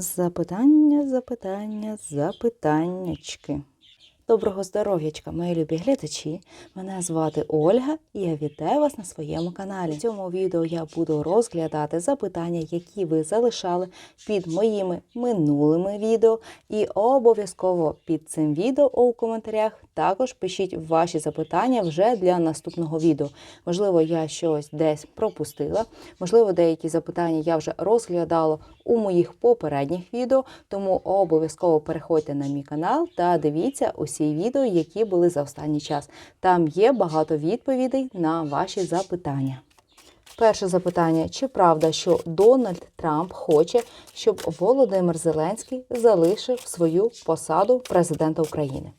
Запитання, запитання, запитаннячки. Доброго здоров'ячка, мої любі глядачі. Мене звати Ольга і я вітаю вас на своєму каналі. В цьому відео я буду розглядати запитання, які ви залишали під моїми минулими відео. І обов'язково під цим відео у коментарях також пишіть ваші запитання вже для наступного відео. Можливо, я щось десь пропустила. Можливо, деякі запитання я вже розглядала у моїх попередніх відео, тому обов'язково переходьте на мій канал та дивіться усі відео, які були за останній час. Там є багато відповідей на ваші запитання. Перше запитання: чи правда, що Дональд Трамп хоче, щоб Володимир Зеленський залишив свою посаду президента України?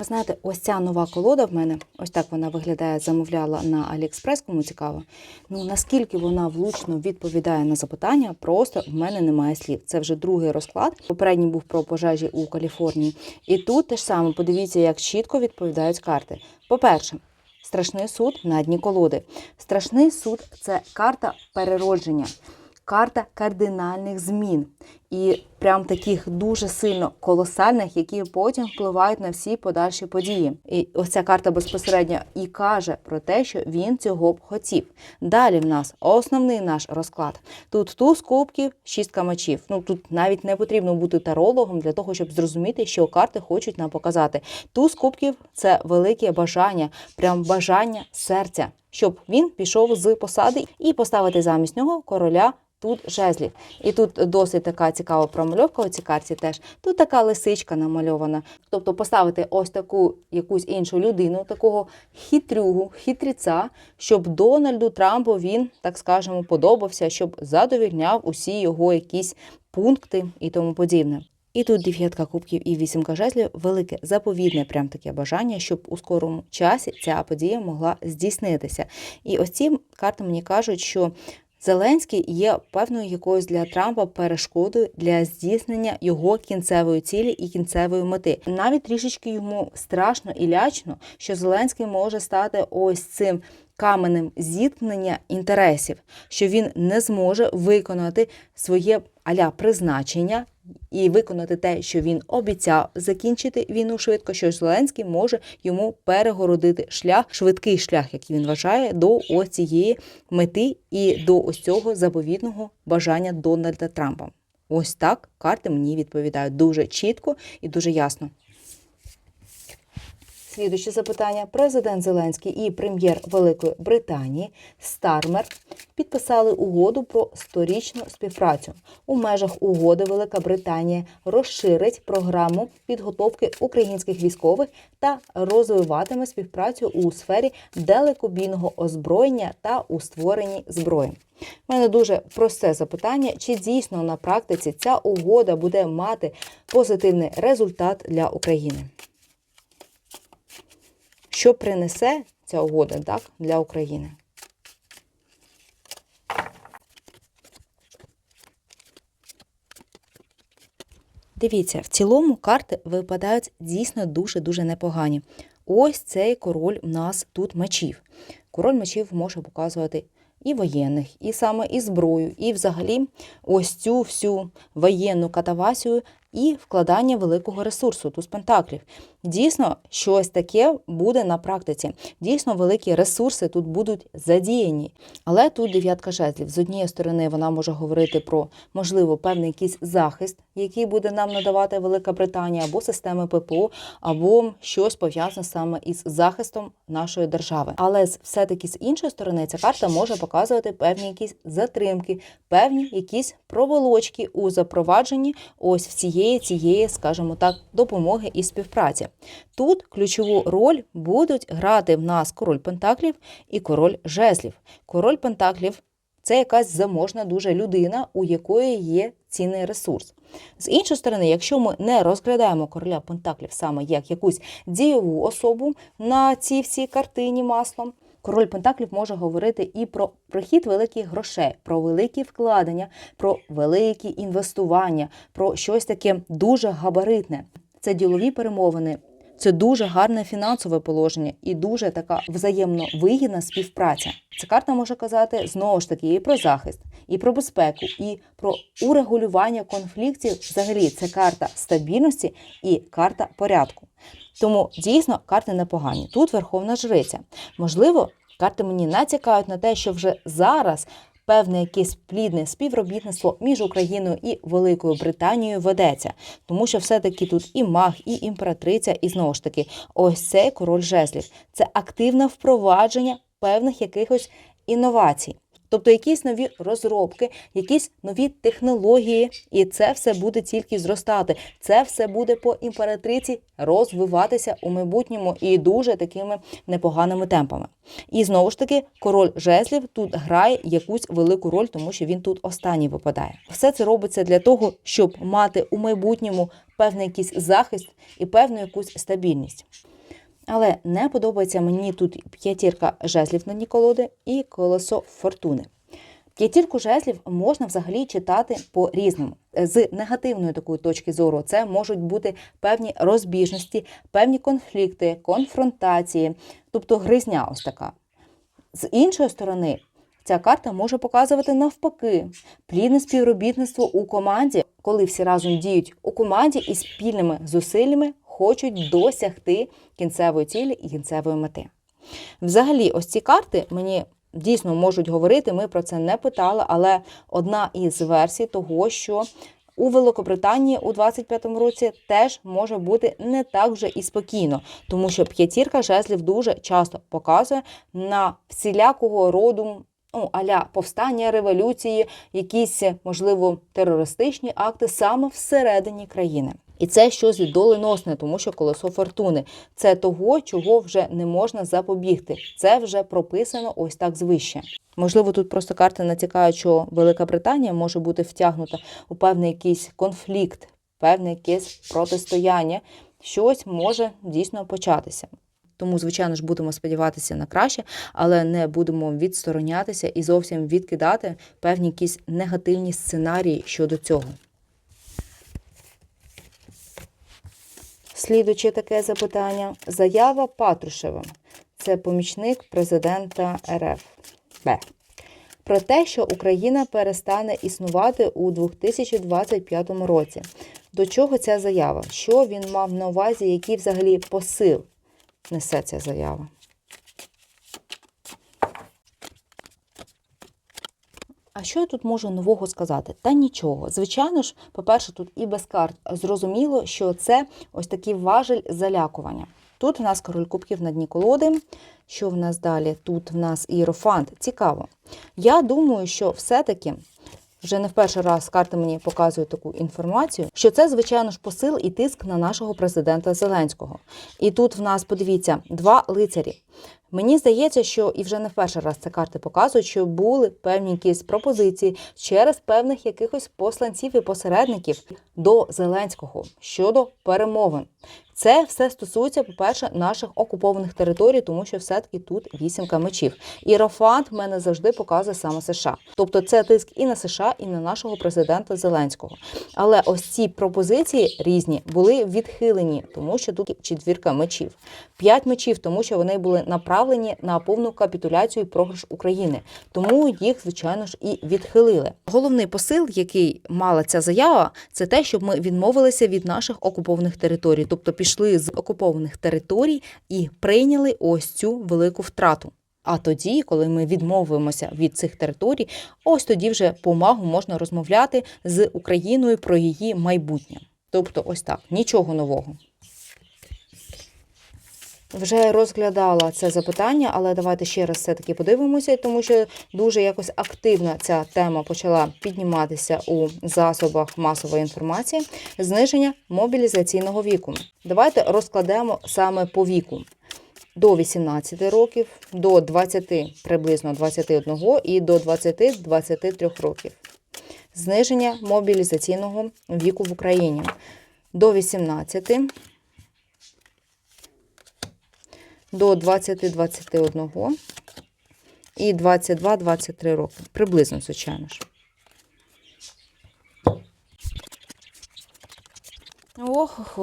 Ви знаєте, ось ця нова колода в мене, ось так вона виглядає, замовляла на Аліекспрес, кому цікаво. Ну наскільки вона влучно відповідає на запитання, просто в мене немає слів. Це вже другий розклад. Попередній був про пожежі у Каліфорнії. І тут те ж саме, подивіться, як чітко відповідають карти. По-перше, страшний суд на дні колоди. Страшний суд це карта переродження. Карта кардинальних змін і прям таких дуже сильно колосальних, які потім впливають на всі подальші події. І ось ця карта безпосередньо і каже про те, що він цього б хотів. Далі в нас основний наш розклад. Тут туз кубків, шістка мечів. Ну тут навіть не потрібно бути тарологом для того, щоб зрозуміти, що карти хочуть нам показати. Туз кубків це велике бажання, прям бажання серця, щоб він пішов з посади і поставити замість нього короля. Тут жезлів. І тут досить така цікава промальовка у цій карті теж. Тут така лисичка намальована. Тобто поставити ось таку якусь іншу людину, такого хитрюгу, хитріця, щоб Дональду Трампу він, так скажемо, подобався, щоб задовільняв усі його якісь пункти і тому подібне. І тут дев'ятка кубків і вісімка жезлів велике заповідне, прям таке бажання, щоб у скорому часі ця подія могла здійснитися. І ось ці карти мені кажуть, що Зеленський є певною якоюсь для Трампа перешкодою для здійснення його кінцевої цілі і кінцевої мети. Навіть трішечки йому страшно і лячно, що Зеленський може стати ось цим каменем зіткнення інтересів, що він не зможе виконати своє аля призначення. І виконати те, що він обіцяв закінчити війну швидко, що Зеленський може йому перегородити шлях, швидкий шлях, який він вважає, до ось цієї мети і до ось цього заповідного бажання Дональда Трампа. Ось так карти мені відповідають дуже чітко і дуже ясно. Слідуюче запитання. Президент Зеленський і прем'єр Великої Британії Стармер підписали угоду про сторічну співпрацю. У межах угоди Велика Британія розширить програму підготовки українських військових та розвиватиме співпрацю у сфері далекобійного озброєння та у створенні зброї. У мене дуже просте запитання: чи дійсно на практиці ця угода буде мати позитивний результат для України? Що принесе ця угода так, для України? Дивіться, в цілому карти випадають дійсно дуже-дуже непогані. Ось цей король у нас тут мечів. Король мечів може показувати і воєнних, і саме і зброю, і взагалі ось цю всю воєнну катавасію і вкладання великого ресурсу туз пентаклів. Дійсно, щось таке буде на практиці. Дійсно, великі ресурси тут будуть задіяні. Але тут дев'ятка жезлів. З однієї сторони, вона може говорити про, можливо, певний якийсь захист, який буде нам надавати Велика Британія, або системи ППО, або щось пов'язане саме із захистом нашої держави. Але все-таки з іншої сторони, ця карта може показувати певні якісь затримки, певні якісь проволочки у запровадженні ось всієї цієї, скажімо так, допомоги і співпраці. Тут ключову роль будуть грати в нас король Пентаклів і король жезлів. Король Пентаклів це якась заможна дуже людина, у якої є цінний ресурс. З іншої сторони, якщо ми не розглядаємо короля Пентаклів саме як якусь дієву особу на цій всій картині маслом. Король Пентаклів може говорити і про прихід великих грошей, про великі вкладення, про великі інвестування, про щось таке дуже габаритне. Це ділові перемовини, Це дуже гарне фінансове положення і дуже така взаємно вигідна співпраця. Ця карта може казати знову ж таки і про захист, і про безпеку, і про урегулювання конфліктів. Взагалі, це карта стабільності і карта порядку. Тому дійсно карти непогані. Тут Верховна Жриця. Можливо, карти мені натякають на те, що вже зараз певне якесь плідне співробітництво між Україною і Великою Британією ведеться, тому що все-таки тут і маг, і імператриця, і знову ж таки, ось цей король жезлів. Це активне впровадження певних якихось інновацій. Тобто якісь нові розробки, якісь нові технології, і це все буде тільки зростати. Це все буде по імператриці розвиватися у майбутньому і дуже такими непоганими темпами. І знову ж таки, король жезлів тут грає якусь велику роль, тому що він тут останній випадає. Все це робиться для того, щоб мати у майбутньому певний якийсь захист і певну якусь стабільність. Але не подобається мені тут п'ятірка жезлів на дні колоди і колесо фортуни. П'ятірку жезлів можна взагалі читати по-різному. З негативної такої точки зору це можуть бути певні розбіжності, певні конфлікти, конфронтації, тобто гризня ось така. З іншої сторони, ця карта може показувати навпаки плідне співробітництво у команді, коли всі разом діють у команді і спільними зусиллями хочуть досягти кінцевої цілі і кінцевої мети. Взагалі, ось ці карти мені дійсно можуть говорити, ми про це не питали, але одна із версій того, що у Великобританії у 25-му році теж може бути не так вже і спокійно, тому що п'ятірка жезлів дуже часто показує на всілякого роду. Ну, аля повстання, революції, якісь, можливо, терористичні акти саме всередині країни. І це щось доленосне, тому що колесо фортуни це того, чого вже не можна запобігти. Це вже прописано ось так звище. Можливо, тут просто карти натякають, що Велика Британія може бути втягнута у певний якийсь конфлікт, певне якесь протистояння. Щось може дійсно початися. Тому, звичайно ж, будемо сподіватися на краще, але не будемо відсторонятися і зовсім відкидати певні якісь негативні сценарії щодо цього. Слідуючи таке запитання, заява Патрушева. Це помічник президента РФ Б. Про те, що Україна перестане існувати у 2025 році. До чого ця заява? Що він мав на увазі, який взагалі посил несе ця заява? А що я тут можу нового сказати? Та нічого. Звичайно ж, по-перше, тут і без карт зрозуміло, що це ось такий важель залякування. Тут в нас король кубків на дні колоди. Що в нас далі? Тут в нас іерофант. Цікаво. Я думаю, що все-таки вже не в перший раз карти мені показують таку інформацію, що це, звичайно ж, посил і тиск на нашого президента Зеленського. І тут в нас, подивіться, два лицарі. Мені здається, що і вже не в перший раз ці карти показують, що були певні якісь пропозиції через певних якихось посланців і посередників до Зеленського щодо перемовин. Це все стосується, по-перше, наших окупованих територій, тому що все-таки тут вісімка мечів. І Рафант мене завжди показує саме США. Тобто це тиск і на США, і на нашого президента Зеленського. Але ось ці пропозиції різні були відхилені, тому що тут четвірка мечів. П'ять мечів, тому що вони були направлені на повну капітуляцію і програш України. Тому їх, звичайно ж, і відхилили. Головний посил, який мала ця заява, це те, щоб ми відмовилися від наших окупованих територій, тобто пішли з окупованих територій і прийняли ось цю велику втрату. А тоді, коли ми відмовимося від цих територій, ось тоді вже помагу можна розмовляти з Україною про її майбутнє. Тобто, ось так, нічого нового. Вже розглядала це запитання, але давайте ще раз все-таки подивимося, тому що дуже якось активно ця тема почала підніматися у засобах масової інформації. Зниження мобілізаційного віку. Давайте розкладемо саме по віку. До 18 років, до 20, приблизно 21 і до 20-23 років. Зниження мобілізаційного віку в Україні. До 18 до 20-21 і 22-23 роки. Приблизно, звичайно ж. Ох,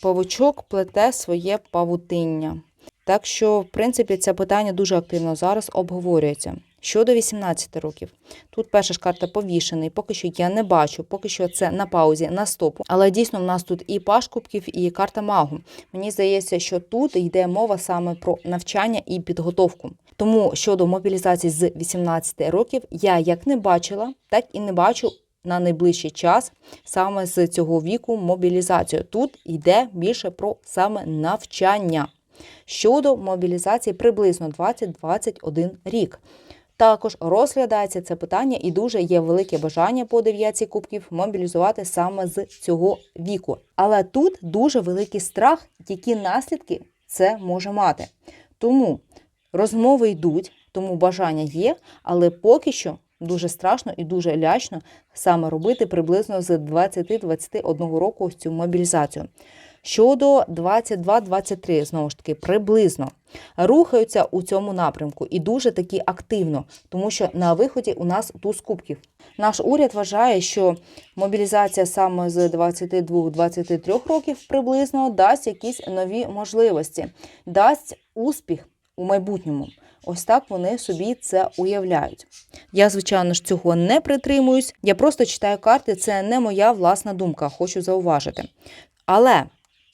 павучок плете своє павутиння. Так що, в принципі, це питання дуже активно зараз обговорюється. Щодо 18 років, тут перша ж карта повішений, поки що я не бачу, поки що це на паузі, на стопу. Але дійсно в нас тут і паш кубків, і карта магу. Мені здається, що тут йде мова саме про навчання і підготовку. Тому щодо мобілізації з 18 років, я як не бачила, так і не бачу на найближчий час саме з цього віку мобілізацію. Тут йде більше про саме навчання. Щодо мобілізації приблизно 20-21 рік. Також розглядається це питання і дуже є велике бажання по дев'ятці кубків мобілізувати саме з цього віку. Але тут дуже великий страх, які наслідки це може мати. Тому розмови йдуть, тому бажання є, але поки що дуже страшно і дуже лячно саме робити приблизно з 20-21 року цю мобілізацію. Щодо 22-23, знову ж таки, приблизно рухаються у цьому напрямку і дуже таки активно, тому що на виході у нас туз кубків. Наш уряд вважає, що мобілізація саме з 22-23 років приблизно дасть якісь нові можливості, дасть успіх у майбутньому. Ось так вони собі це уявляють. Я, звичайно ж, цього не притримуюсь. Я просто читаю карти, це не моя власна думка, хочу зауважити. Але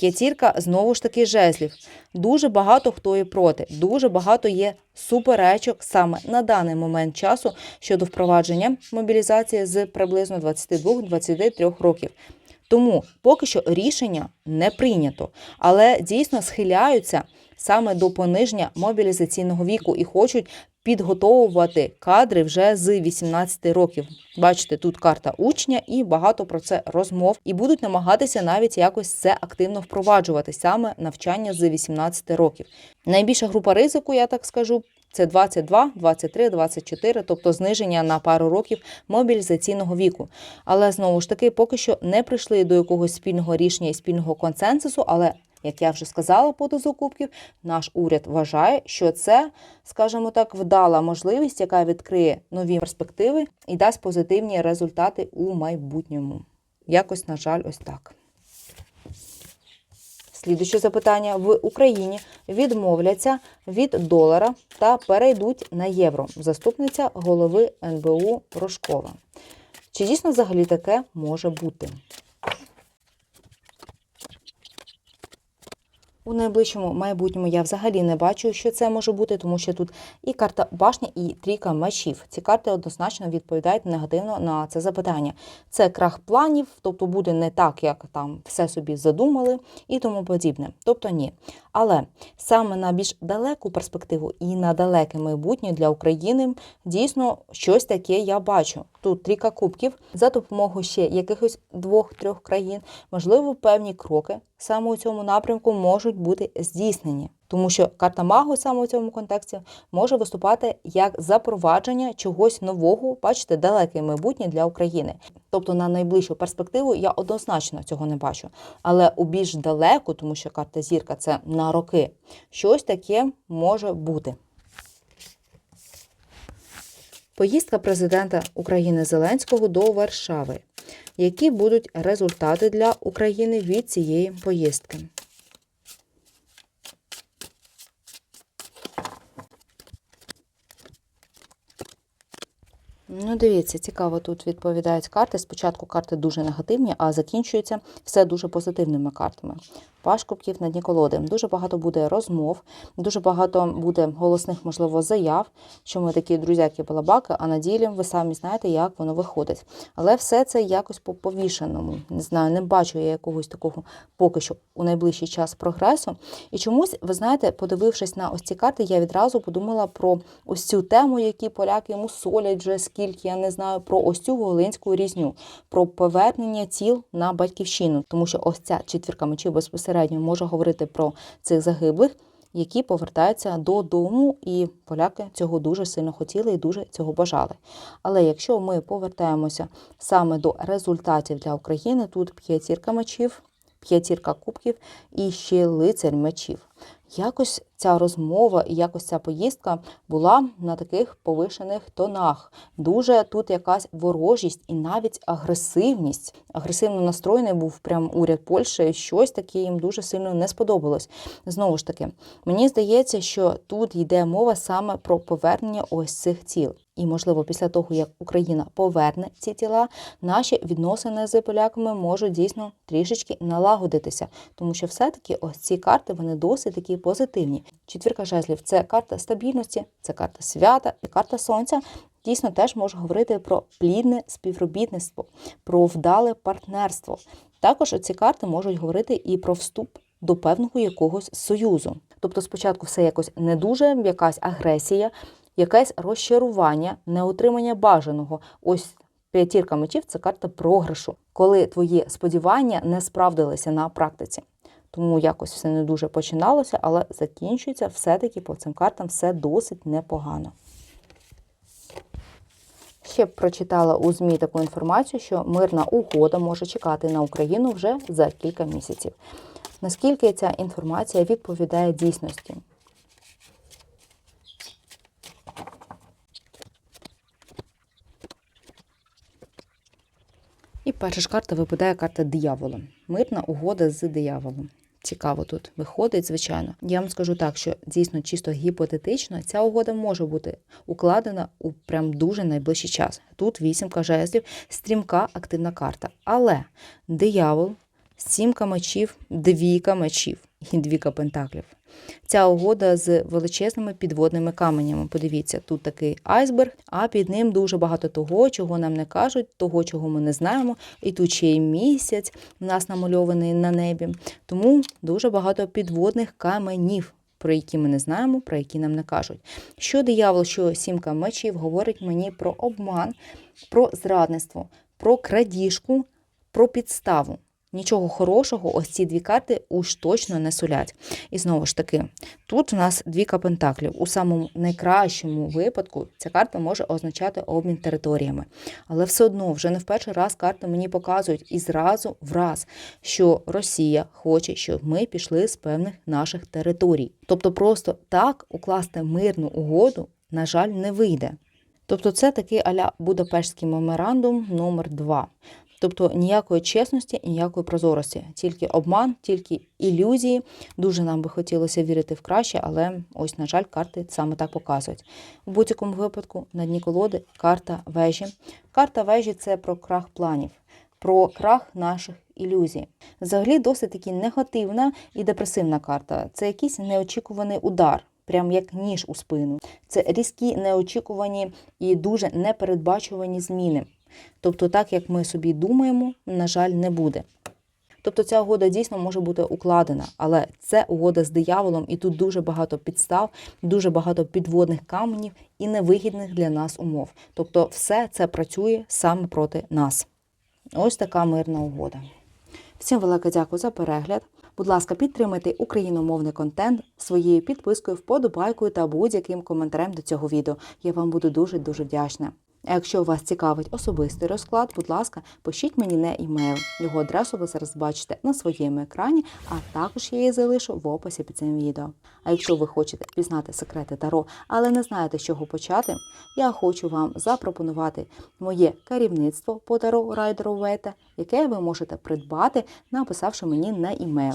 п'ятірка знову ж таки жезлів. Дуже багато хто є проти, дуже багато є суперечок саме на даний момент часу щодо впровадження мобілізації з приблизно 22-23 років. Тому поки що рішення не прийнято, але дійсно схиляються саме до пониження мобілізаційного віку і хочуть підготовувати кадри вже з 18 років. Бачите, тут карта учня і багато про це розмов, і будуть намагатися навіть якось це активно впроваджувати саме навчання з 18 років. Найбільша група ризику, я так скажу. Це 22, 23, 24, тобто зниження на пару років мобілізаційного віку. Але знову ж таки, поки що не прийшли до якогось спільного рішення і спільного консенсусу. Але як я вже сказала по дозу кубків, наш уряд вважає, що це, скажімо так, вдала можливість, яка відкриє нові перспективи і дасть позитивні результати у майбутньому. Якось, на жаль, ось так. Слідуюче запитання в Україні відмовляться від долара та перейдуть на євро. Заступниця голови НБУ Рожкова. Чи дійсно взагалі таке може бути? У найближчому майбутньому я взагалі не бачу, що це може бути, тому що тут і карта башня, і трійка мечів. Ці карти однозначно відповідають негативно на це запитання. Це крах планів, тобто буде не так, як там все собі задумали, і тому подібне. Тобто ні. Але саме на більш далеку перспективу і на далеке майбутнє для України дійсно щось таке я бачу. Тут трійка кубків за допомогою ще якихось двох-трьох країн, можливо, певні кроки саме у цьому напрямку можуть бути здійснені. Тому що карта магу саме у цьому контексті може виступати як запровадження чогось нового, бачите, далеке майбутнє для України. Тобто на найближчу перспективу я однозначно цього не бачу. Але у більш далеку, тому що карта зірка це на роки, щось таке може бути. Поїздка президента України Зеленського до Варшави. Які будуть результати для України від цієї поїздки? Ну, дивіться, цікаво, тут відповідають карти. Спочатку карти дуже негативні, а закінчується все дуже позитивними картами. Паш кубків на дні колоди. Дуже багато буде розмов, дуже багато буде голосних, можливо, заяв, що ми такі друзяки балабаки, а на ділі ви самі знаєте, як воно виходить. Але все це якось по повішеному. Не знаю, не бачу я якогось такого поки що у найближчий час прогресу. І чомусь, ви знаєте, подивившись на ось ці карти, я відразу подумала про ось цю тему, які поляки йому солять вже скільки, я не знаю, про ось цю волинську різню, про повернення тіл на батьківщину, тому що ось ця четвірка мечів безпосередньо може говорити про цих загиблих, які повертаються додому, і поляки цього дуже сильно хотіли і дуже цього бажали. Але якщо ми повертаємося саме до результатів для України, тут п'ятірка мечів, п'ятірка кубків і ще лицарь мечів. Якось ця розмова і якось ця поїздка була на таких повишених тонах. Дуже тут якась ворожість і навіть агресивність. Агресивно настроєний був прям уряд Польщі, щось таке їм дуже сильно не сподобалось. Знову ж таки, мені здається, що тут йде мова саме про повернення ось цих тіл. І, можливо, після того, як Україна поверне ці тіла, наші відносини з поляками можуть дійсно трішечки налагодитися, тому що все-таки ось ці карти вони досить такі позитивні. Четвірка жезлів це карта стабільності, це карта свята і карта сонця. Дійсно, теж може говорити про плідне співробітництво, про вдале партнерство. Також ці карти можуть говорити і про вступ до певного якогось союзу. Тобто, спочатку все якось не дуже, якась агресія, якесь розчарування, неотримання бажаного. Ось п'ятірка мечів це карта програшу, коли твої сподівання не справдилися на практиці. Тому якось все не дуже починалося, але закінчується все-таки по цим картам все досить непогано. Ще прочитала у ЗМІ таку інформацію, що мирна угода може чекати на Україну вже за кілька місяців. Наскільки ця інформація відповідає дійсності? І перша ж карта випадає карта диявола. Мирна угода з дияволом. Цікаво тут виходить, звичайно. Я вам скажу так, що дійсно чисто гіпотетично ця угода може бути укладена у прям дуже найближчий час. Тут вісімка жезлів, стрімка активна карта. Але диявол, сімка мечів, двійка мечів і двійка пентаклів. Ця угода з величезними підводними каменями. Подивіться, тут такий айсберг, а під ним дуже багато того, чого нам не кажуть, того, чого ми не знаємо. І тут ще й місяць у нас намальований на небі. Тому дуже багато підводних каменів, про які ми не знаємо, про які нам не кажуть. Що диявол, що сімка мечів говорить мені про обман, про зрадництво, про крадіжку, про підставу. Нічого хорошого, ось ці дві карти уж точно не сулять. І знову ж таки, тут у нас двіка пентаклів. У самому найкращому випадку ця карта може означати обмін територіями. Але все одно, вже не в перший раз карти мені показують і зразу в раз, що Росія хоче, щоб ми пішли з певних наших територій. Тобто, просто так укласти мирну угоду, на жаль, не вийде. Тобто, це такий аля Будапештський меморандум номер 2 Тобто ніякої чесності, ніякої прозорості, тільки обман, тільки ілюзії. Дуже нам би хотілося вірити в краще, але ось, на жаль, карти саме так показують. У будь-якому випадку на дні колоди карта вежі. Карта вежі це про крах планів, про крах наших ілюзій. Взагалі досить таки негативна і депресивна карта. Це якийсь неочікуваний удар. Прям як ніж у спину. Це різкі, неочікувані і дуже непередбачувані зміни. Тобто, так як ми собі думаємо, на жаль, не буде. Тобто ця угода дійсно може бути укладена, але це угода з дияволом, і тут дуже багато підстав, дуже багато підводних каменів і невигідних для нас умов. Тобто, все це працює саме проти нас. Ось така мирна угода. Всім велике дякую за перегляд. Будь ласка, підтримайте україномовний контент своєю підпискою, вподобайкою та будь-яким коментарем до цього відео. Я вам буду дуже дуже вдячна. А якщо вас цікавить особистий розклад, будь ласка, пишіть мені на імейл. Його адресу ви зараз бачите на своєму екрані, а також я її залишу в описі під цим відео. А якщо ви хочете пізнати секрети Таро, але не знаєте, з чого почати, я хочу вам запропонувати моє керівництво по Таро Райдеру Вейта, яке ви можете придбати, написавши мені на імейл.